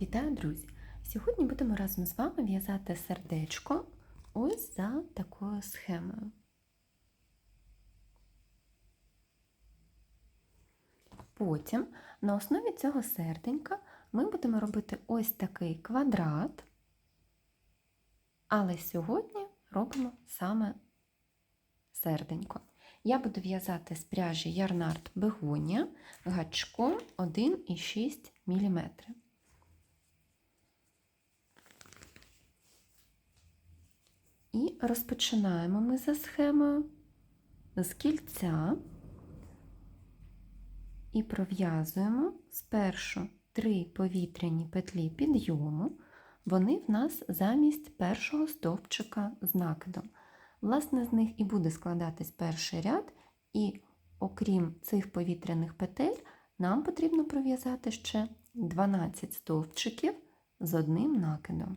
Вітаю, друзі! Сьогодні будемо разом з вами в'язати сердечко ось за такою схемою. Потім на основі цього серденька ми будемо робити ось такий квадрат, але сьогодні робимо саме серденько. Я буду в'язати з пряжі Ярнард Бегонія гачком 1,6 мм. І розпочинаємо ми за схемою з кільця і пров'язуємо спершу три повітряні петлі підйому, вони в нас замість першого стовпчика з накидом. Власне, з них і буде складатись перший ряд, і окрім цих повітряних петель, нам потрібно пров'язати ще 12 стовпчиків з одним накидом.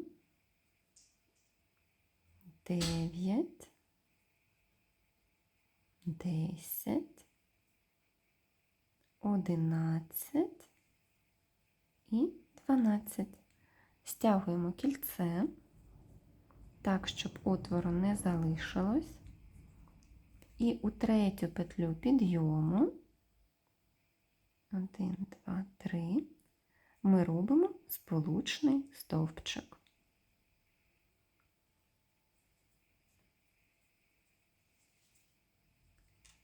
дев'ять, десять, одинадцять і дванадцять. Стягуємо кільце так, щоб отвору не залишилось. І у третю петлю підйому, 1, 2, 3, ми робимо сполучний стовпчик.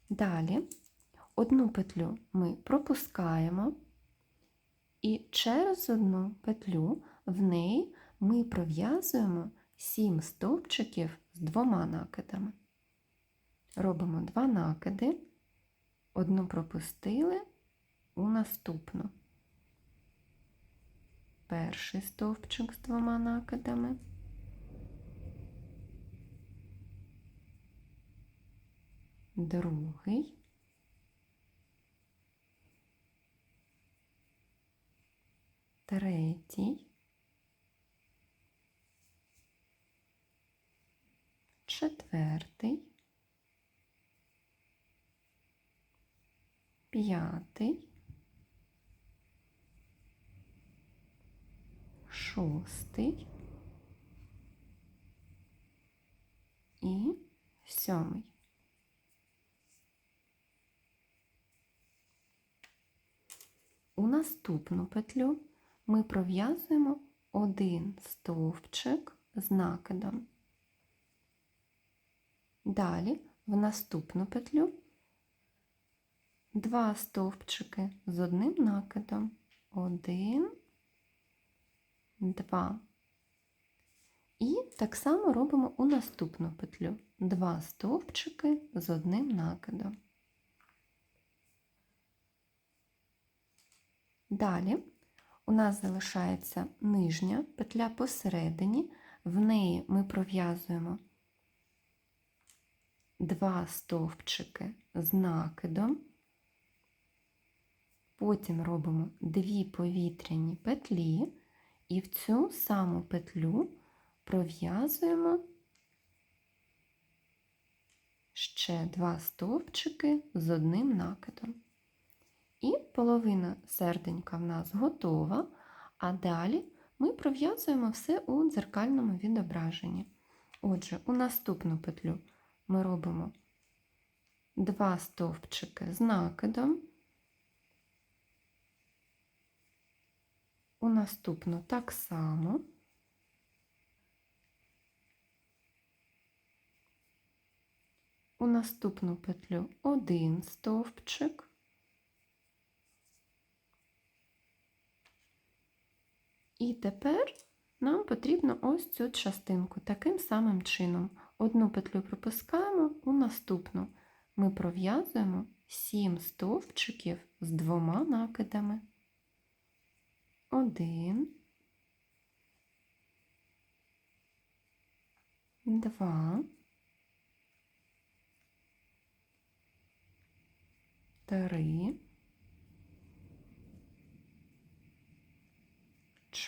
Далі одну петлю ми пропускаємо, і через одну петлю в неї ми пров'язуємо 7 стовпчиків з двома накидами. Робимо два накиди, одну пропустили у наступну. Перший стовпчик з двома накидами. Другий. Третій. Четвертий. П'ятий. Шостий. І сьомий. У наступну петлю ми пров'язуємо один стовпчик з накидом. Далі в наступну петлю два стовпчики з одним накидом. Один, два. І так само робимо у наступну петлю два стовпчики з одним накидом. Далі. У нас залишається нижня петля посередині, в неї ми пров'язуємо два стовпчики з накидом, потім робимо дві повітряні петлі. І в цю саму петлю пров'язуємо ще два стовпчики з одним накидом. І половина серденька в нас готова, а далі ми пров'язуємо все у дзеркальному відображенні. Отже, у наступну петлю ми робимо два стовпчики з накидом, у наступну так само. У наступну петлю один стовпчик. І тепер нам потрібно ось цю частинку таким самим чином. Одну петлю пропускаємо у наступну. Ми пров'язуємо 7 стовпчиків з двома накидами. Один. Два. Три.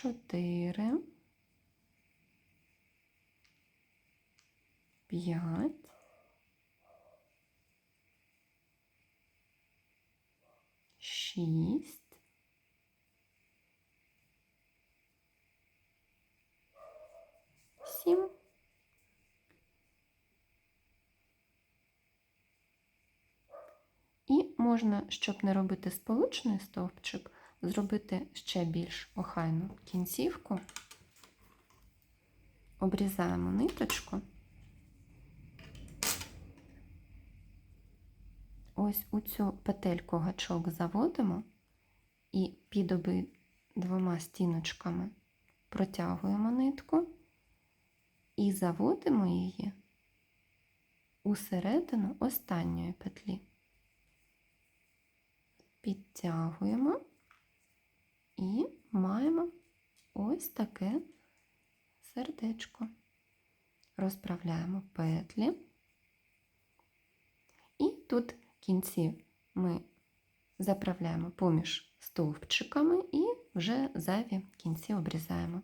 Чотири. П'ять. Шість. Сім. І можна, щоб не робити сполучний стовпчик, зробити ще більш охайну кінцівку. Обрізаємо ниточку. Ось у цю петельку гачок заводимо і під обидвома стіночками протягуємо нитку і заводимо її у середину останньої петлі. Підтягуємо і маємо ось таке сердечко. Розправляємо петлі. І тут кінці ми заправляємо поміж стовпчиками і вже зайві кінці обрізаємо.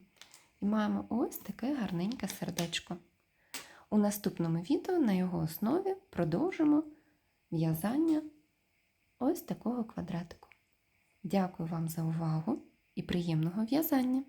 І маємо ось таке гарненьке сердечко. У наступному відео на його основі продовжимо в'язання ось такого квадратику. Дякую вам за увагу і приємного в'язання!